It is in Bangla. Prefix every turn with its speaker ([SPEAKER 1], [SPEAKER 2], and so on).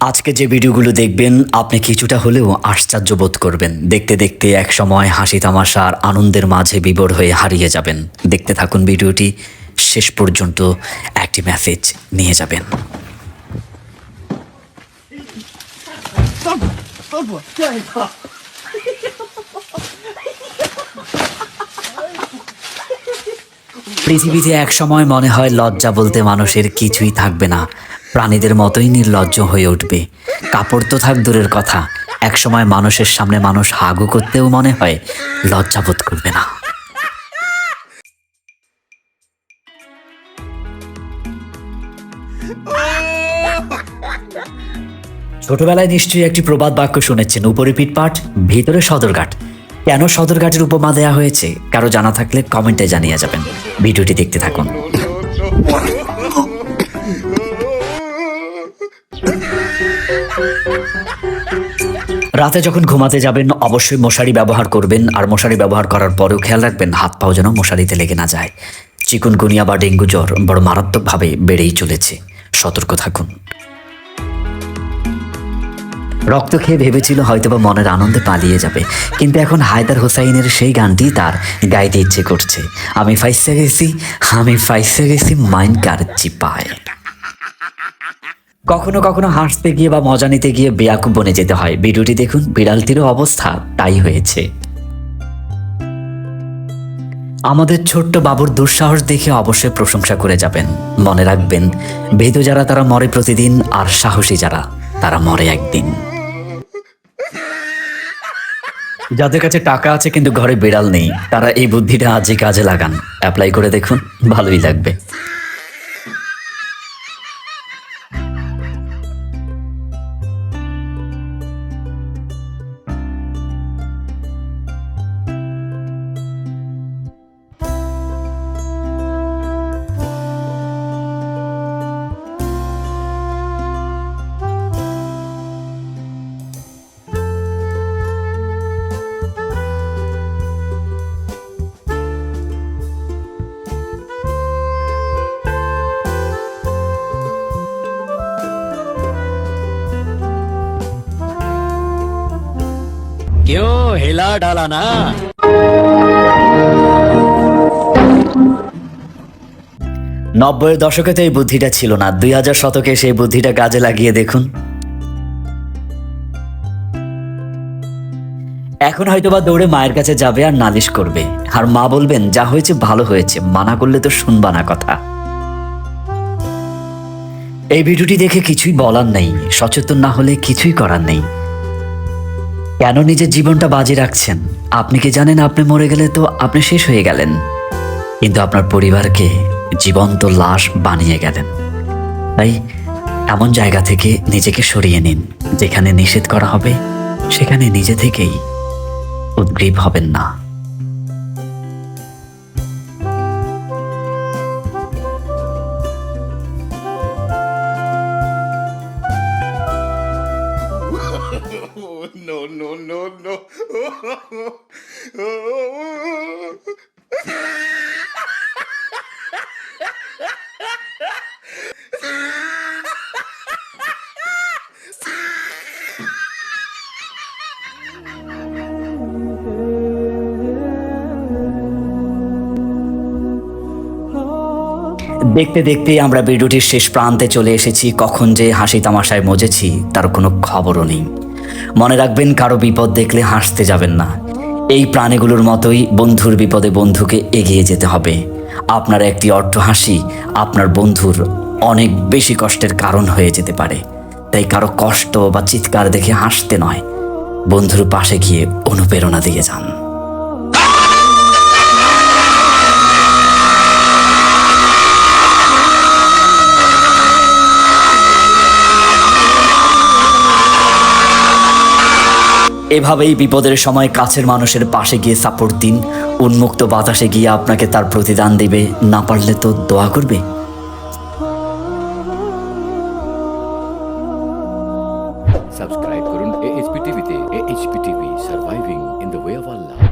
[SPEAKER 1] আজকে যে ভিডিওগুলো দেখবেন আপনি কিছুটা হলেও আশ্চর্য বোধ করবেন দেখতে দেখতে এক সময় হাসি তামাশার আনন্দের মাঝে বিবর হয়ে হারিয়ে যাবেন দেখতে থাকুন ভিডিওটি শেষ পর্যন্ত একটি মেসেজ নিয়ে যাবেন পৃথিবীতে এক সময় মনে হয় লজ্জা বলতে মানুষের কিছুই থাকবে না। প্রাণীদের মতোই নির্লজ্জ হয়ে উঠবে। কাপড় তো থাক দূরের কথা। এক সময় মানুষের সামনে মানুষ হাগু করতেও মনে হয় লজ্জা বোধ করবে না। ছোটবেলায় নিশ্চয়ই একটি প্রবাদ বাক্য শুনেছেন। উপরে পিঠপাট ভিতরে সদরঘাট। কেন সদরঘাটের উপমা দেয়া হয়েছে? কারও জানা থাকলে কমেন্টে জানিয়ে যাবেন। ভিডিওটি দেখতে থাকুন। রাতে যখন ঘুমাতে যাবেন, অবশ্যই মশারি ব্যবহার করবেন। আর মশারি ব্যবহার করার পরেও খেয়াল রাখবেন, হাত পাও যেন মশারিতে লেগে না যায়। চিকুনগুনিয়া বা ডেঙ্গু জ্বর বড় মারাত্মকভাবে বেড়েই চলেছে। সতর্ক থাকুন। রক্ত খেয়ে ভেবেছিল হয়তোবা মনের আনন্দে পালিয়ে যাবে। কিন্তু এখন হায়দার হোসাইনের সেই গানটি তার গাইতে ইচ্ছে করছে। আমি ফাইসে গেছি আমি ফাইসে গেছি মাইন কার চিপায়। কখনো কখনো হাসতে গিয়ে বা মজা নিতে গিয়ে বেয়াকুব বনে যেতে হয়। ভিডিওটি দেখুন, বিড়ালটিরও অবস্থা তাই হয়েছে। আমাদের ছোট্ট বাবুর দুঃসাহস দেখে অবশ্যই প্রশংসা করে যাবেন। মনে রাখবেন, ভেদ যারা তারা মরে প্রতিদিন, আর সাহসী যারা। তারা মরে একদিন। যাদের কাছে টাকা আছে কিন্তু ঘরে বিড়াল নেই, তারা এই বুদ্ধিটা আজই কাজে লাগান। অ্যাপ্লাই করে দেখুন, ভালোই লাগবে।
[SPEAKER 2] क्यों हिला डाला ना
[SPEAKER 1] নব্বইয়ের দশকে তো এই বুদ্ধিটা ছিল না দুই হাজার শতকে সেই বুদ্ধিটা কাজে লাগিয়ে দেখুন এখন হয়তোবা দৌড়ে মায়ের কাছে যাবে আর নালিশ করবে আর মা বলবেন যা হয়েছে ভালো হয়েছে মানা করলে তো শুনবা না কথা এই ভিডিওটি দেখে কিছুই বলার নেই সচেতন না হলে কিছুই করার নেই কেন নিজের জীবনটা বাজি রাখছেন? আপনি কি জানেন আপনি মরে গেলে তো আপনি শেষ হয়ে গেলেন। কিন্তু আপনার পরিবারকে জীবন্ত লাশ বানিয়ে গেলেন। তাই এমন জায়গা থেকে নিজেকে সরিয়ে নিন, যেখানে নিষেধ করা হবে, সেখানে নিজে থেকেই উদ্গ্রীব হবেন না।
[SPEAKER 3] No, no, no.
[SPEAKER 1] দেখতে দেখতে আমরা ভিডিওটির শেষ প্রান্তে চলে এসেছি কখন যে হাসি তামাশায় মজেছি তার কোনো খবরও নেই মনে রাখবেন, কারও বিপদ দেখলে হাসতে যাবেন না। এই প্রাণীগুলোর মতোই বন্ধুর বিপদে বন্ধুকে এগিয়ে যেতে হবে। আপনার একটি অর্থ হাসি আপনার বন্ধুর অনেক বেশি কষ্টের কারণ হয়ে যেতে পারে। তাই কারও কষ্ট বা চিৎকার দেখে হাসতে নয়। বন্ধুর পাশে গিয়ে অনুপ্রেরণা দিয়ে যান। এভাবেই বিপদের সময় কাছের মানুষের পাশে গিয়ে সাপোর্ট দিন। উন্মুক্ত বাতাসে গিয়ে আপনাকে তার প্রতিদান দিবে। না পারলে তো দোয়া করবে।
[SPEAKER 4] সাবস্ক্রাইব করুন এইচপি টিভিতে HP TV surviving in the way of Allah